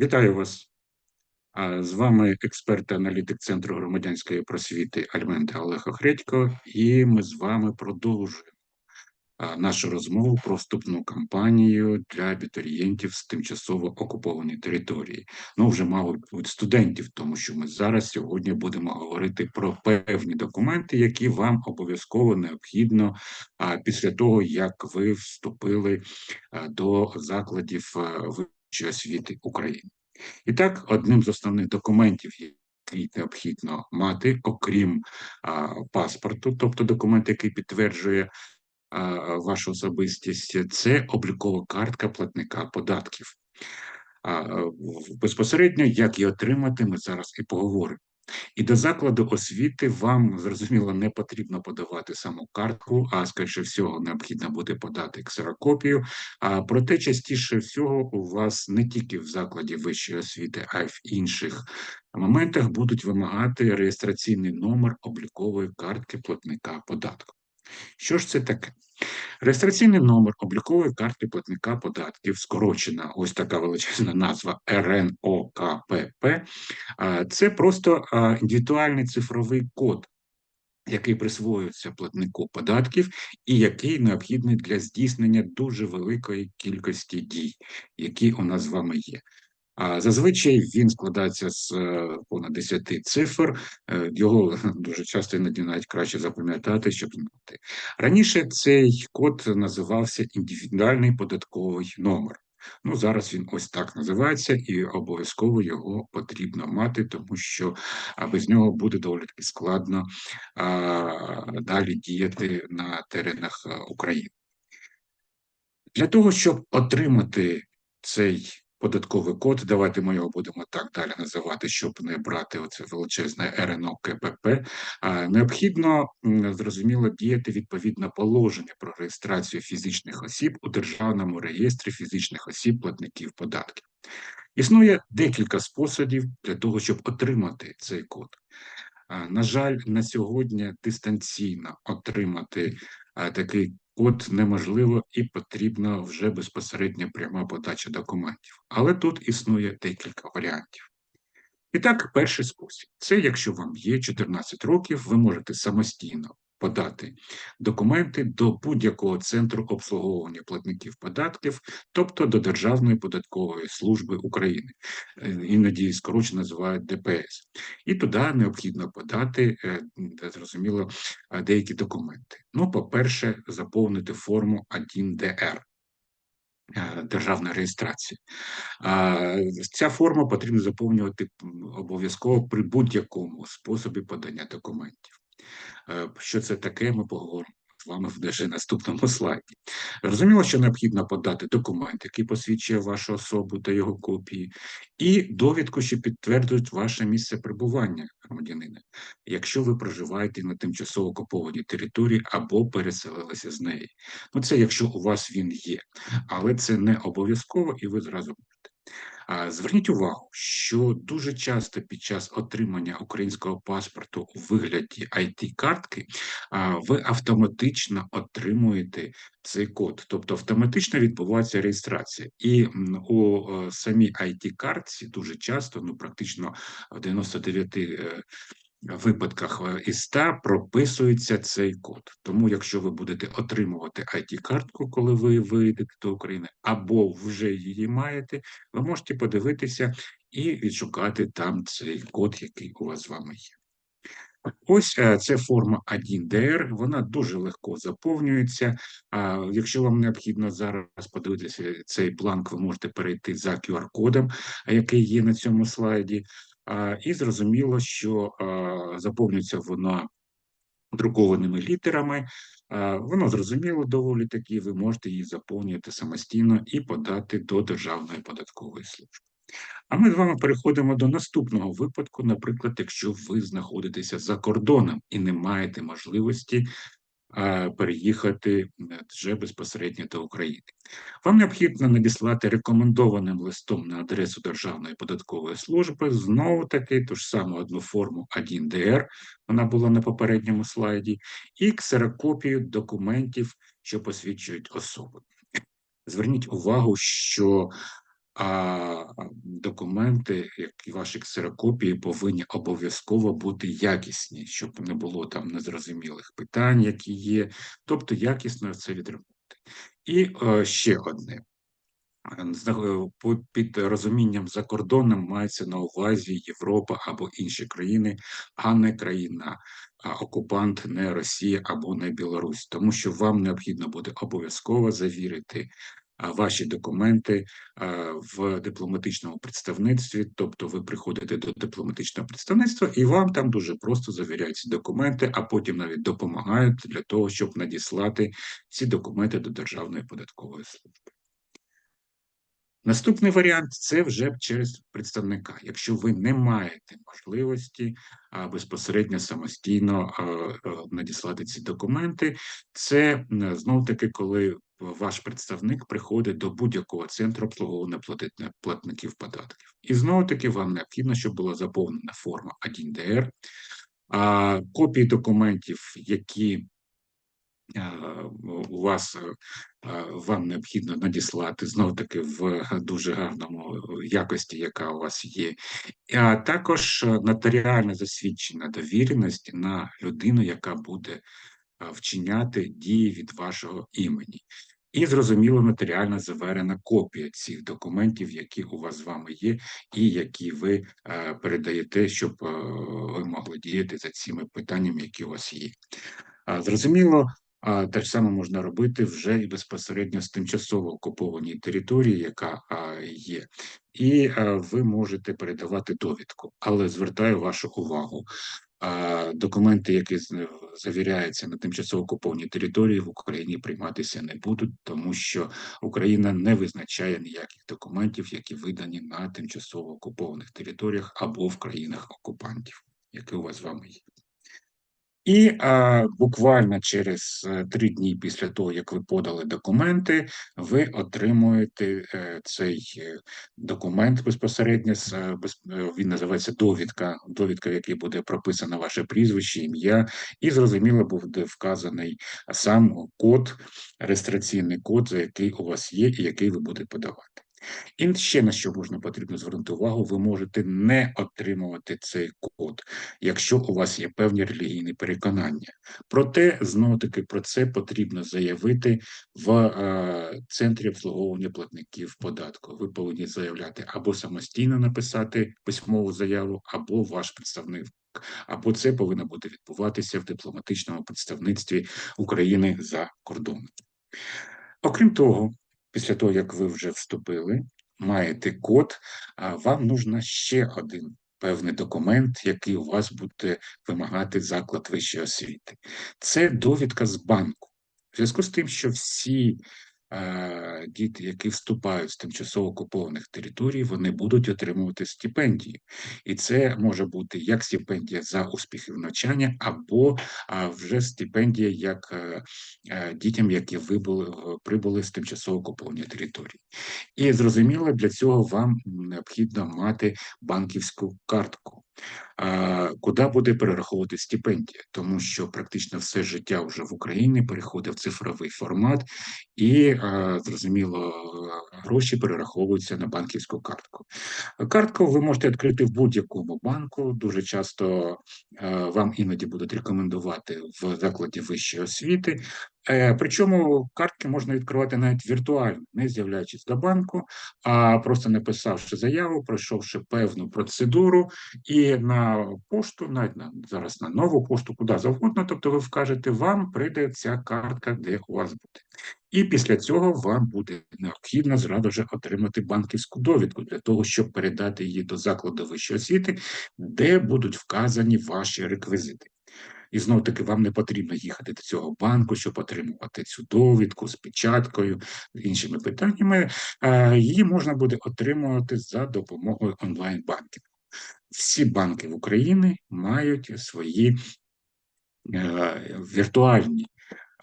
Вітаю вас. З вами експерт-аналітик Центру громадянської просвіти Альменте Олег Охредько, і ми з вами продовжуємо нашу розмову про вступну кампанію для абітурієнтів з тимчасово окупованої території. Ну, вже, мабуть, студентів, тому що ми зараз сьогодні будемо говорити про певні документи, які вам обов'язково необхідно після того, як ви вступили до закладів вищої освіти України. І так, одним з основних документів, який необхідно мати, окрім а, паспорту, тобто документ, який підтверджує а, вашу особистість, це облікова картка платника податків. А, Безпосередньо, як її отримати, ми зараз і поговоримо. І до закладу освіти вам зрозуміло не потрібно подавати саму картку, а скоріше всього необхідно буде подати ксерокопію. А проте частіше всього у вас не тільки в закладі вищої освіти, а й в інших моментах будуть вимагати реєстраційний номер облікової картки платника податку. Що ж це таке? Реєстраційний номер облікової картки платника податків, скорочена ось така величезна назва РНОКПП, це просто індивідуальний цифровий код, який присвоюється платнику податків, і який необхідний для здійснення дуже великої кількості дій, які у нас з вами є. Зазвичай він складається з е, понад 10 цифр. Е, його дуже часто іноді навіть краще запам'ятати, щоб знати. Раніше цей код називався індивідуальний податковий номер. Ну, зараз він ось так називається, і обов'язково його потрібно мати, тому що без нього буде доволі таки складно а, далі діяти на теренах України. Для того, щоб отримати цей податковий код, давайте ми його будемо так далі називати, щоб не брати оце величезне РНО КПП. Необхідно зрозуміло діяти відповідно положення про реєстрацію фізичних осіб у державному реєстрі фізичних осіб платників податків. Існує декілька способів для того, щоб отримати цей код. На жаль, на сьогодні дистанційно отримати такий код неможливо і потрібна вже безпосередньо пряма подача документів. Але тут існує декілька варіантів. І так, перший спосіб це якщо вам є 14 років, ви можете самостійно подати документи до будь-якого центру обслуговування платників податків, тобто до Державної податкової служби України, е, іноді скорочено називають ДПС. І туди необхідно подати, е, зрозуміло, деякі документи. Ну, по-перше, заповнити форму 1ДР. Е, державної реєстрації. Ця форма потрібно заповнювати обов'язково при будь-якому способі подання документів. Е, що це таке, ми поговоримо з вами в вже наступному слайді. Розуміло, що необхідно подати документ, який посвідчує вашу особу та його копії, і довідку, що підтверджують ваше місце перебування громадянина, якщо ви проживаєте на тимчасово окупованій території або переселилися з неї. Ну, це якщо у вас він є, але це не обов'язково, і ви зразу можете. Зверніть увагу, що дуже часто під час отримання українського паспорту у вигляді it картки ви автоматично отримуєте цей код, тобто автоматично відбувається реєстрація. І у самій it картці дуже часто, ну практично в 99 випадках е, із 100 прописується цей код. Тому, якщо ви будете отримувати it картку коли ви вийдете до України, або вже її маєте, ви можете подивитися і відшукати там цей код, який у вас з вами є. Ось е, це форма 1DR, вона дуже легко заповнюється. Якщо вам необхідно зараз подивитися цей бланк, ви можете перейти за QR-кодом, який є на цьому слайді. І зрозуміло, що заповнюється вона друкованими літерами. Воно зрозуміло доволі таки, ви можете її заповнювати самостійно і подати до Державної податкової служби. А ми з вами переходимо до наступного випадку, наприклад, якщо ви знаходитеся за кордоном і не маєте можливості переїхати вже безпосередньо до України. Вам необхідно надіслати рекомендованим листом на адресу Державної податкової служби знову таки ту ж саму одну форму 1ДР, вона була на попередньому слайді, і ксерокопію документів, що посвідчують особу. Зверніть увагу, що а, документи, як і ваші ксерокопії, повинні обов'язково бути якісні, щоб не було там незрозумілих питань, які є, тобто якісно це відремонти. І е, ще одне. Під розумінням за кордоном мається на увазі Європа або інші країни, а не країна, а окупант, не Росія або не Білорусь, тому що вам необхідно буде обов'язково завірити ваші документи в дипломатичному представництві, тобто ви приходите до дипломатичного представництва, і вам там дуже просто завіряють ці документи, а потім навіть допомагають для того, щоб надіслати ці документи до Державної податкової служби. Наступний варіант це вже через представника. Якщо ви не маєте можливості безпосередньо самостійно а, надіслати ці документи, це знов таки, коли ваш представник приходить до будь-якого центру обслуговування платників податків. І знову таки вам необхідно, щоб була заповнена форма 1ДР, а копії документів, які у вас вам необхідно надіслати знов таки в дуже гарному якості, яка у вас є, а також нотаріальне засвідчена довіреність на людину, яка буде вчиняти дії від вашого імені. І зрозуміло, нотаріально заверена копія цих документів, які у вас з вами є, і які ви передаєте, щоб ви могли діяти за цими питаннями, які у вас є. Зрозуміло, а те ж саме можна робити вже і безпосередньо з тимчасово окупованій території, яка є, і ви можете передавати довідку. Але звертаю вашу увагу. Документи, які завіряються на тимчасово окупованій території, в Україні прийматися не будуть, тому що Україна не визначає ніяких документів, які видані на тимчасово окупованих територіях або в країнах окупантів, які у вас з вами є. І а, буквально через е, три дні після того, як ви подали документи, ви отримуєте е, цей е, документ безпосередньо. Без, він називається довідка, довідка, в якій буде прописано ваше прізвище, ім'я, і зрозуміло буде вказаний сам код, реєстраційний код, за який у вас є, і який ви будете подавати. І ще на що можна потрібно звернути увагу, ви можете не отримувати цей код, якщо у вас є певні релігійні переконання. Проте, знову таки, про це потрібно заявити в е, центрі обслуговування платників податку. Ви повинні заявляти або самостійно написати письмову заяву, або ваш представник. Або це повинно буде відбуватися в дипломатичному представництві України за кордоном. Окрім того, після того, як ви вже вступили, маєте код, а вам нужна ще один певний документ, який у вас буде вимагати заклад вищої освіти. Це довідка з банку. В зв'язку з тим, що всі діти, які вступають з тимчасово окупованих територій, вони будуть отримувати стипендії, і це може бути як стипендія за успіхи в навчання, або вже стипендія як е, е, дітям, які вибули прибули з тимчасово окупованої території. І зрозуміло, для цього вам необхідно мати банківську картку куди буде перераховувати стипендія, тому що практично все життя вже в Україні переходить в цифровий формат, і зрозуміло, гроші перераховуються на банківську картку. Картку ви можете відкрити в будь-якому банку. Дуже часто вам іноді будуть рекомендувати в закладі вищої освіти. Е, причому картки можна відкривати навіть віртуально, не з'являючись до банку, а просто написавши заяву, пройшовши певну процедуру, і на пошту, навіть на зараз на нову пошту, куди завгодно, тобто ви вкажете, вам прийде ця картка, де у вас буде. І після цього вам буде необхідно зразу ж отримати банківську довідку для того, щоб передати її до закладу вищої освіти, де будуть вказані ваші реквізити. І знов таки вам не потрібно їхати до цього банку, щоб отримувати цю довідку з печаткою, з іншими питаннями. Її можна буде отримувати за допомогою онлайн-банкінгу. Всі банки в Україні мають свої е, віртуальні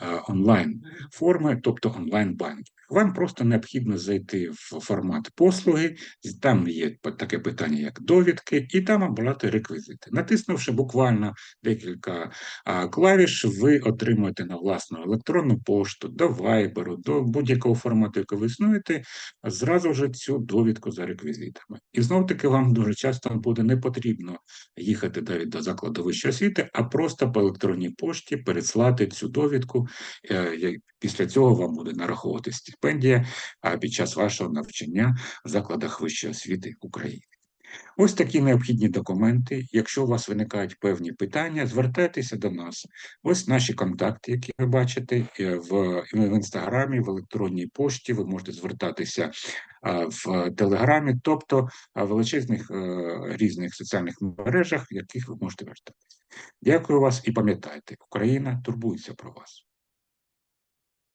е, онлайн форми, тобто онлайн банкінг. Вам просто необхідно зайти в формат послуги, там є таке питання, як довідки, і там обрати реквізити. Натиснувши буквально декілька клавіш, ви отримуєте на власну електронну пошту, до Viber, до будь-якого формату, який ви існуєте, зразу ж цю довідку за реквізитами. І знов таки вам дуже часто буде не потрібно їхати навіть до закладу вищої освіти, а просто по електронній пошті переслати цю довідку. е, Після цього вам буде нараховувати стипендія під час вашого навчання в закладах вищої освіти України. Ось такі необхідні документи. Якщо у вас виникають певні питання, звертайтеся до нас. Ось наші контакти, які ви бачите в, в інстаграмі, в електронній пошті. Ви можете звертатися в телеграмі, тобто в величезних е, різних соціальних мережах, в яких ви можете звертатися. Дякую вас і пам'ятайте, Україна турбується про вас.